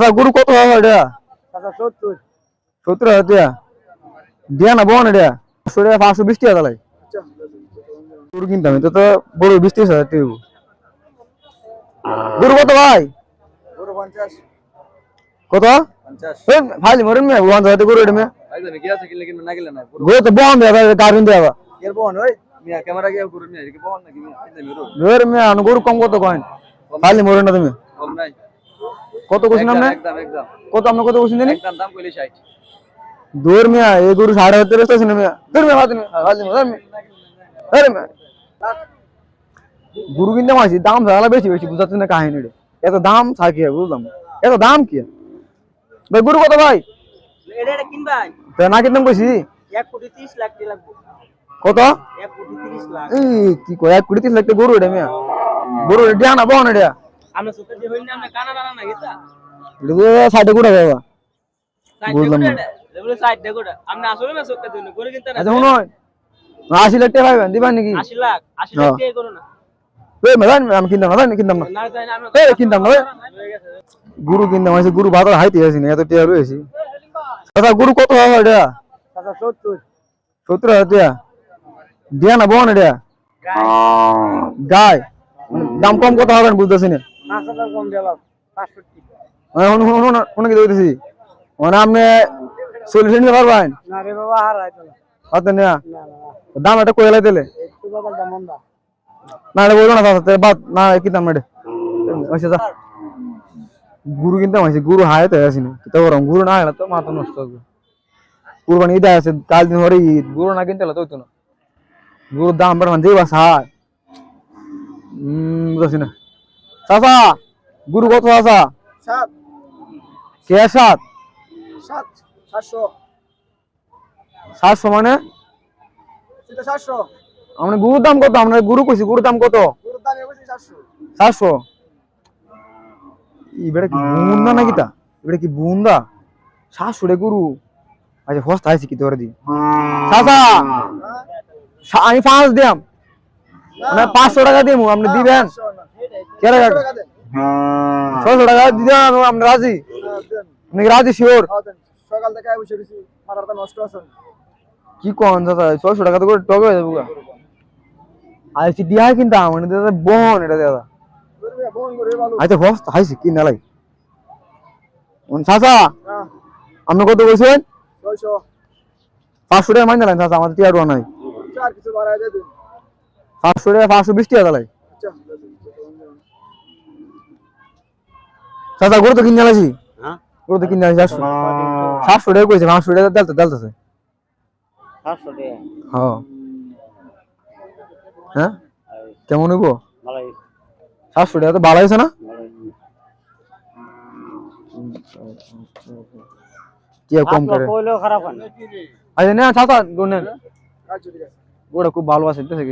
দাদা গরু কত হবে এটা? আচ্ছা সত্তর সত্তর হাজার টাকা দিয়া না বোন এটা? পাঁচশো টাকা পাঁচশো বিশ টাকা তালাই গরু কিনতাম এটা তো বড় বিশ ত্রিশ হাজার টাকা। গরু কত ভাই? গরু পঞ্চাশ। কত? ভাই মরেন মে ওয়ান হাজার গরু এটা মে একদম কি আছে কিনলে কিনবে না কিনলে না গরু তো বহন দেবা গাড়ি দেবা এর বহন ওই মিয়া ক্যামেরা গিয়ে গরু মিয়া কি বহন নাকি মিয়া? কিনলে মিরো ধর মে কম কত খালি মরেন না তুমি। কম নাই। কত কোশ্চেন আপনি একদম একদম। কত আপনি কত কোশ্চেন জানি? একদম দাম কইলে 60 দূর মিয়া এই গরু সাড়ে হাজার টাকা আছে না মিয়া। দূর মিয়া বাদ মিয়া খালি মিয়া আরে মিয়া। গরু কিনতে মাসি দাম জানা বেশি বেশি বুঝাচ্ছে না কাহিনী রে। এত দাম থাকে বুঝলাম। এত দাম কি ভাই গরু কত ভাই? এটা এটা কিনবাই তা না কিনতাম কইছি? 1 কোটি 30 লাখ টাকা লাগবে। কত? 1 কোটি 30 লাখ। এই কি কয়? এক কোটি তিরিশ লাখ গরু এটা মিয়া। গরু এটা দিয়া না বহন এটা। আমরা সুতে যে হইনা আমরা কানা না না গেতা এটা সাইডে গুড়া দেবা বুঝলাম না। লেবুলে সাইড দেখো আমরা আসলে না সক্কা দিন করে কিনতে না। আচ্ছা শুনো। আশি লাখ টাকা পাইবেন দিবেন নাকি? 80 লাখ 80 লাখ টাকা করো না। এই মেদান আমি কিনতাম না জানি কিনতাম না। না তাই না আমরা এই কিনতাম না গুরু কিনতাম আছে গুরু ভাত হাইতে আছি না এত টিয়া রয়েছি। দাদা গুরু কত হবে এটা? আচ্ছা 70 সত্তর হাজার টাকা? দিয়া না বোন এটা? গায় দাম কম কত হবে বুঝতেছি না। 5000 কম দিলাম 65 মানে শুনুন শুনুন শুনুন কি দিতেছি মানে আপনি চল্লিশ নিতে পারবেন? না রে বাবা হার আইতো না? হাতে না দাম এটা দিলে? বাবা দাম মন্দা না এটা বলব না দাদা বাদ। না কিনতাম না এটা? আচ্ছা যা। গুরু কিনতাম আছে গুরু হায়াতে আসি না। কিতা করম গুরু না হলে তো মাথা নষ্ট হবে। কুরবানি ঈদ আছে কাল দিন পরে ঈদ। গুরু না কিনতে হলে তো না। গুরুর দাম বেড়ে মানে যেবা সার হম না। চাচা গুরু কত চাচা 7 কে সাত? 7 700 সাতশো মানে? এটা 700 আমরা গুরুর দাম কত? আমরা গুরু কইছি গুরুর দাম কত? গরুর দাম এবছর 700 সাতশো? এবারে কি বুন্দা নাকি তা? এবারে কি বুন্দা? সাতশো রে গুরু। আচ্ছা হস্ত কি তোর দি? চাচা আমি পাঁচ মানে পাঁচশো টাকা দিমু আপনি দিবেন? কে টাকা ছয়শো টাকা দিবেন আপনি রাজি। আপনি রাজি শিওর? সকাল থেকে বসে রয়েছি মাথাটা নষ্ট আছে। কি কন চাচা ছয়শো টাকা তো করে টবে হয়ে যাব আইসি দিয়া কিন্তু আমার দাদা বোন এটা দাদা। আচ্ছা হস্ত হাইছি কি চাচা হ্যাঁ। আপনি কত কইছেন? ছয়শো। পাঁচশো টাকা মাইনে চাচা আমাদের টিয়ার নাই। চার কিছু বাড়াই দিয়ে দিন। পাঁচশো টাকা পাঁচশো বিশ টাকা দালাই চাচা গরু তো কিনে আলাইছি হ্যাঁ? গরু তো কিনে আলাইছি সাতশো সাতশো টাকা কইছে পাঁচশো টাকা দেলতে দেলতেছে। হ্যাঁ। হ্যাঁ? কেমন হইব? ভালোই। সাতশো টাকা তো বাড়াইছে না? টিয়া কম করে? কইলেও খারাপ হয় না। নেন আচ্ছা গোটা খুব ভালো আছে আছে